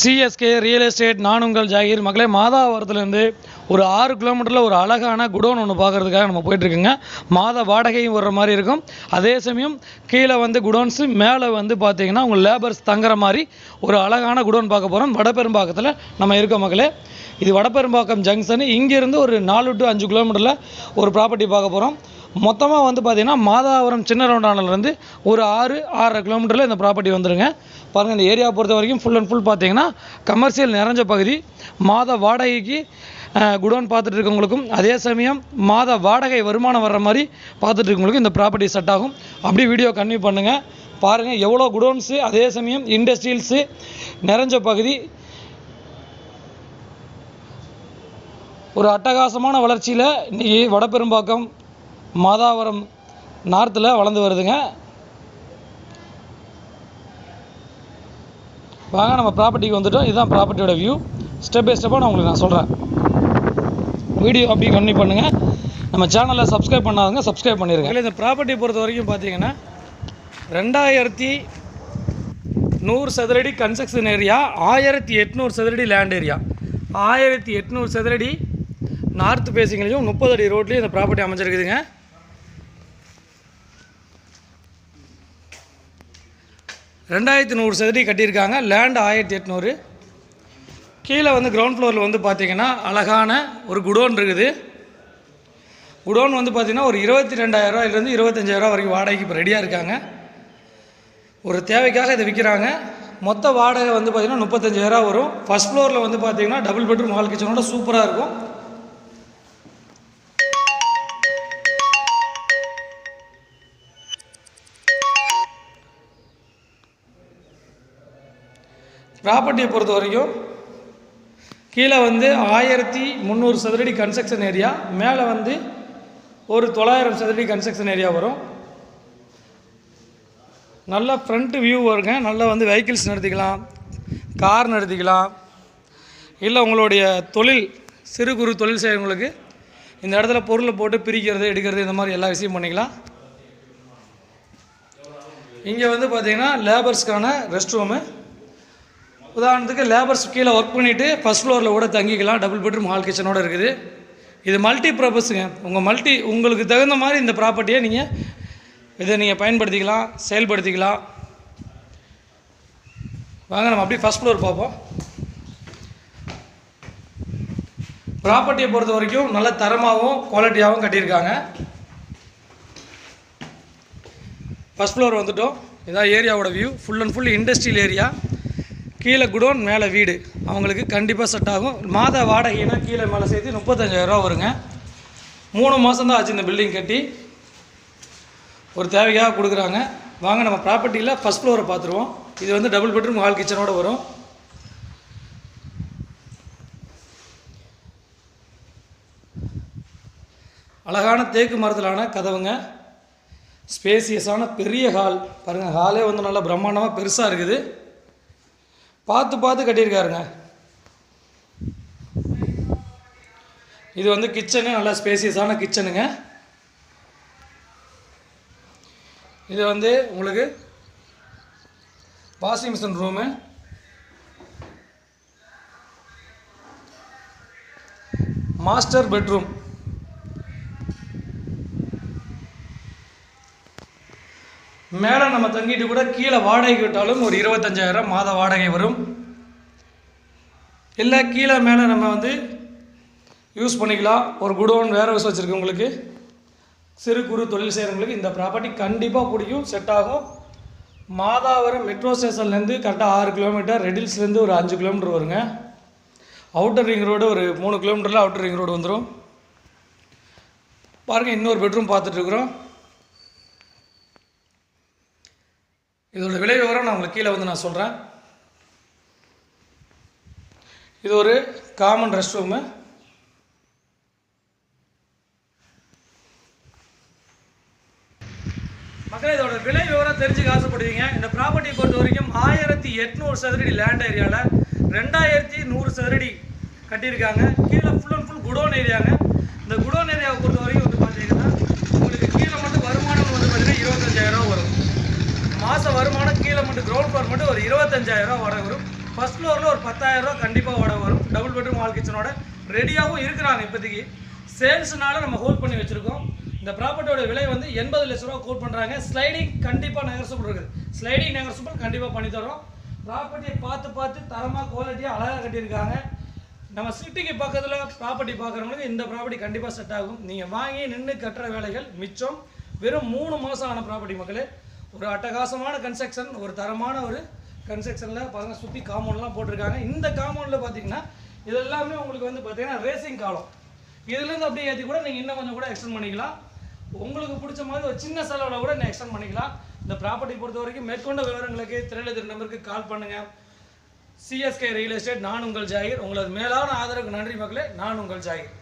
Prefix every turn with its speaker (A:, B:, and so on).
A: CSK real estate நான் உங்கள் ஜாகிர். மக்களே மாதாவரத்துலேருந்து ஒரு ஆறு கிலோமீட்டரில் ஒரு அழகான குடோன் ஒன்று பார்க்குறதுக்காக நம்ம போயிட்டுருக்குங்க. மாத வாடகையும் வர்ற மாதிரி இருக்கும். அதே சமயம் கீழே வந்து குடோன்ஸு மேலே வந்து பார்த்தீங்கன்னா உங்கள் லேபர்ஸ் தங்குற மாதிரி ஒரு அழகான குடோன் பார்க்க போகிறோம் வடபெரும்பாக்கத்தில் நம்ம இருக்கோம் மக்களே இது வடபெரும்பாக்கம் ஜங்ஷன் இங்கேருந்து ஒரு நாலு டு அஞ்சு கிலோமீட்டரில் ஒரு ப்ராப்பர்ட்டி பார்க்க போகிறோம் மொத்தமாக வந்து பார்த்தீங்கன்னா மாதாவரம் சின்ன ரவுண்டானிலேருந்து ஒரு ஆறு ஆறரை கிலோமீட்டரில் இந்த ப்ராப்பர்ட்டி வந்துருங்க. பாருங்கள் இந்த ஏரியா பொறுத்த வரைக்கும் ஃபுல் அண்ட் ஃபுல் பார்த்தீங்கன்னா கமர்ஷியல் நிறைஞ்ச பகுதி. மாத வாடகைக்கு குடோன் பார்த்துட்டு இருக்கவங்களுக்கும் அதே சமயம் மாத வாடகை வருமானம் வர்ற மாதிரி பார்த்துட்டு இருக்கவங்களுக்கும் இந்த ப்ராப்பர்ட்டி செட் ஆகும். அப்படியே வீடியோ கன்வியூ பண்ணுங்கள் பாருங்கள் எவ்வளோ குடோன்ஸு அதே சமயம் இண்டஸ்ட்ரியல்ஸு நிறைஞ்ச பகுதி. ஒரு அட்டகாசமான வளர்ச்சியில் இன்றைக்கி வடபெரும்பாக்கம் மாதாவரம் நார்த்தில் வளர்ந்து வருதுங்க. வாங்க நம்ம ப்ராப்பர்ட்டிக்கு வந்துட்டோம். இதுதான் ப்ராப்பர்ட்டியோட வியூ ஸ்டெப் பை ஸ்டெப்பாக நான் உங்களுக்கு நான் சொல்கிறேன் வீடியோ அப்படி கன்டினியூ பண்ணுங்கள் நம்ம சேனலை சப்ஸ்கிரைப் பண்ணாதவங்க சப்ஸ்கிரைப் பண்ணிடுங்க இல்லை இந்த ப்ராப்பர்ட்டி பொறுத்த வரைக்கும் பார்த்தீங்கன்னா ரெண்டாயிரத்தி நூறு சதுரடி கன்ஸ்ட்ரக்ஷன் ஏரியா ஆயிரத்தி எட்நூறு சதுரடி லேண்ட் ஏரியா ஆயிரத்தி எட்நூறு சதுரடி நார்த் பேசிங்லேயும் முப்பது அடி ரோட்லேயும் இந்த ப்ராப்பர்ட்டி அமைஞ்சிருக்குதுங்க. ரெண்டாயிரத்தி நூறு சதுரடி கட்டியிருக்காங்க. லேண்ட் ஆயிரத்தி எட்நூறு. கீழே வந்து கிரவுண்ட் ஃப்ளோரில் வந்து பார்த்திங்கன்னா அழகான ஒரு குடோன் இருக்குது. குடோன் வந்து பார்த்தீங்கன்னா ஒரு இருபத்தி ரெண்டாயிரரூவாயிலேருந்து இருபத்தஞ்சாயிரரூவா வரைக்கும் வாடகைக்கு இப்போ ரெடியாக இருக்காங்க. ஒரு தேவைக்காக இதை விற்கிறாங்க மொத்த வாடகை வந்து பார்த்திங்கன்னா முப்பத்தஞ்சாயிரரூவா வரும். ஃபஸ்ட் ஃப்ளோரில் வந்து பார்த்தீங்கன்னா டபுள் பெட்ரூம் ஹால் கிச்சனோட சூப்பராக இருக்கும். ப்ராப்பர்ட்டியை பொறுத்த வரைக்கும் கீழே வந்து ஆயிரத்தி முந்நூறு சதுரடி கன்ஸ்ட்ரக்ஷன் ஏரியா மேலே வந்து ஒரு தொள்ளாயிரம் சதுரடி கன்ஸ்ட்ரக்ஷன் ஏரியா வரும். நல்ல ஃப்ரண்ட்டு வியூ வருங்க. நல்லா வந்து வெஹிக்கிள்ஸ் நிறுத்திக்கலாம் கார் நிறுத்திக்கலாம். இல்லை உங்களுடைய தொழில் சிறு குறு தொழில் செய்கிறவங்களுக்கு இந்த இடத்துல பொருளை போட்டு பிரிக்கிறது எடுக்கிறது இந்த மாதிரி எல்லா விஷயம் பண்ணிக்கலாம். இங்கே வந்து பார்த்திங்கன்னா லேபர்ஸ்க்கான ரெஸ்ட் ரூமு உதாரணத்துக்கு லேபர்ஸ் கீழே ஒர்க் பண்ணிவிட்டு ஃபஸ்ட் ஃப்ளோரில் கூட தங்கிக்கலாம். டபுள் பெட்ரூம் ஹால் கிச்சனோடு இருக்குது. இது மல்டி பர்பஸுங்க உங்கள் மல்டி உங்களுக்கு தகுந்த மாதிரி இந்த ப்ராப்பர்ட்டியை நீங்கள் இதை நீங்கள் பயன்படுத்திக்கலாம் செயல்படுத்திக்கலாம். வாங்க நம்ம அப்படியே ஃபஸ்ட் ஃப்ளோர் பார்ப்போம். ப்ராப்பர்ட்டியை பொறுத்த வரைக்கும் நல்ல தரமாகவும் குவாலிட்டியாகவும் கட்டியிருக்காங்க. ஃபஸ்ட் ஃப்ளோர் வந்துட்டோம். இதான் ஏரியாவோட view full and full industrial area கீழே குடோன் மேலே வீடு. அவங்களுக்கு கண்டிப்பாக செட் ஆகும். மாத வாடகைனா கீழே மேலே சேர்த்து முப்பத்தஞ்சாயிரரூவா வருங்க. மூணு மாதம் தான் ஆச்சு இந்த பில்டிங் கட்டி. ஒரு தேவையாக கொடுக்குறாங்க. வாங்க நம்ம ப்ராப்பர்ட்டியில் ஃபஸ்ட் ஃப்ளோரை பார்த்துருவோம். இது வந்து டபுள் பெட்ரூம் ஹால் கிச்சனோட வரும். அழகான தேக்கு மரத்திலான கதவுங்க. ஸ்பேசியஸான பெரிய ஹால் பாருங்கள் ஹாலே வந்து நல்லா பிரம்மாண்டமாக பெருசாக இருக்குது. பார்த்து பார்த்து கட்டியிருக்காருங்க. இது வந்து கிச்சனு நல்லா ஸ்பேசியஸான கிச்சனுங்க. இது வந்து உங்களுக்கு washing machine room. Master bedroom. மேலே நம்ம தங்கிட்டு கூட கீழே வாடகைக்கு விட்டாலும் ஒரு இருபத்தஞ்சாயிரம் மாத வாடகை வரும். இல்லை கீழே மேலே நம்ம வந்து யூஸ் பண்ணிக்கலாம். ஒரு குடோன் வேறு ஹவுஸ் வச்சுருக்கவங்களுக்கு சிறு குறு தொழில் செய்கிறவங்களுக்கு இந்த ப்ராப்பர்ட்டி கண்டிப்பாக பிடிக்கும் செட் ஆகும். மாதாவரம் மெட்ரோ ஸ்டேஷன்லேருந்து கரெக்டாக ஆறு கிலோமீட்டர் ரெடில்ஸ்லேருந்து ஒரு அஞ்சு கிலோமீட்டர் வருங்க. அவுட்டர் ரிங் ரோடு ஒரு மூணு கிலோமீட்டரில் அவுட்டர் ரிங் ரோடு வந்துடும் பாருங்கள் இன்னொரு பெட்ரூம் பார்த்துட்ருக்குறோம் இதோட விலை விவரம் நான் உங்களுக்கு கீழே வந்து நான் சொல்கிறேன் இது ஒரு காமன் ரெஸ்ட் ரூமு மக்களே இதோட விலை விவரம் தெரிஞ்சுக்க ஆசைப்படுவீங்க இந்த ப்ராப்பர்ட்டியை பொறுத்த வரைக்கும் ஆயிரத்தி எட்நூறு சதுரடி லேண்ட் ஏரியாவில் ரெண்டாயிரத்தி நூறு சதுரடி கட்டியிருக்காங்க. கீழே ஃபுல் அண்ட் ஃபுல் குடோன் ஏரியாங்க இந்த குடோன் ஏரியாவை பொறுத்த வரைக்கும் வந்து பார்த்தீங்கன்னா உங்களுக்கு கீழே மட்டும் வருமானம் வந்து பார்த்தீங்கன்னா இருபத்தஞ்சாயிரம் வரும் மாத வருமானம் கீழே மட்டும் கிரவுண்ட் ஃப்ளோர் மட்டும் ஒரு இருபத்தஞ்சாயிரம் ரூபா வாடகை வரும். ஃபர்ஸ்ட் ஃப்ளோரில் ஒரு பத்தாயிரரூவா கண்டிப்பாக வாடகை வரும். டபுள் பெட்ரூம் ஹால் கிச்சனோட ரெடியாகவும் இருக்கிறாங்க இப்போதைக்கு. சேல்ஸ்னால நம்ம ஹோல்ட் பண்ணி வச்சுருக்கோம். இந்த ப்ராப்பர்ட்டியோட விலை வந்து எண்பது லட்ச ரூபா கோட் பண்ணுறாங்க ஸ்லைடிங் கண்டிப்பாக நெகர்சபிள் இருக்குது. ஸ்லைடிங் நெகர்சபிள் கண்டிப்பாக பண்ணி தரோம். ப்ராப்பர்ட்டியை பார்த்து பார்த்து தரமாக குவாலிட்டியாக அழகாக கட்டியிருக்காங்க. நம்ம சிட்டிக்கு பக்கத்தில் ப்ராப்பர்ட்டி பார்க்குறவங்களுக்கு இந்த ப்ராப்பர்ட்டி கண்டிப்பாக செட் ஆகும். நீங்கள் வாங்கி நின்று கட்டுற வேலைகள் மிச்சம். வெறும் மூணு மாதம் ஆன ப்ராப்பர்ட்டி மக்களே ஒரு அட்டகாசமான கன்ஸ்ட்ரக்ஷன் ஒரு தரமான ஒரு கன்ஸ்ட்ரக்ஷனில் பாருங்க சுற்றி காம்பவுண்ட்லாம் போட்டிருக்காங்க. இந்த காம்பவுண்டில் பார்த்தீங்கன்னா இது எல்லாமே உங்களுக்கு வந்து பார்த்தீங்கன்னா ரேசிங் காலம். இதுலேருந்து அப்படியே ஏற்றி கூட நீங்கள் இன்னும் கொஞ்சம் கூட எக்ஸ்டெண்ட் பண்ணிக்கலாம். உங்களுக்கு பிடிச்ச மாதிரி ஒரு சின்ன செலவில் கூட நீங்கள் எக்ஸ்டெண்ட் பண்ணிக்கலாம். இந்த ப்ராப்பர்ட்டி பொறுத்த வரைக்கும் மேற்கொண்ட விவரங்களுக்கு திரையில நம்பருக்கு கால் பண்ணுங்கள் சிஎஸ்கே ரியல் எஸ்டேட் நான் உங்கள் ஜாகிர். உங்களது மேலான ஆதரவுக்கு நன்றி மக்களே. நான் உங்கள் ஜாகிர்.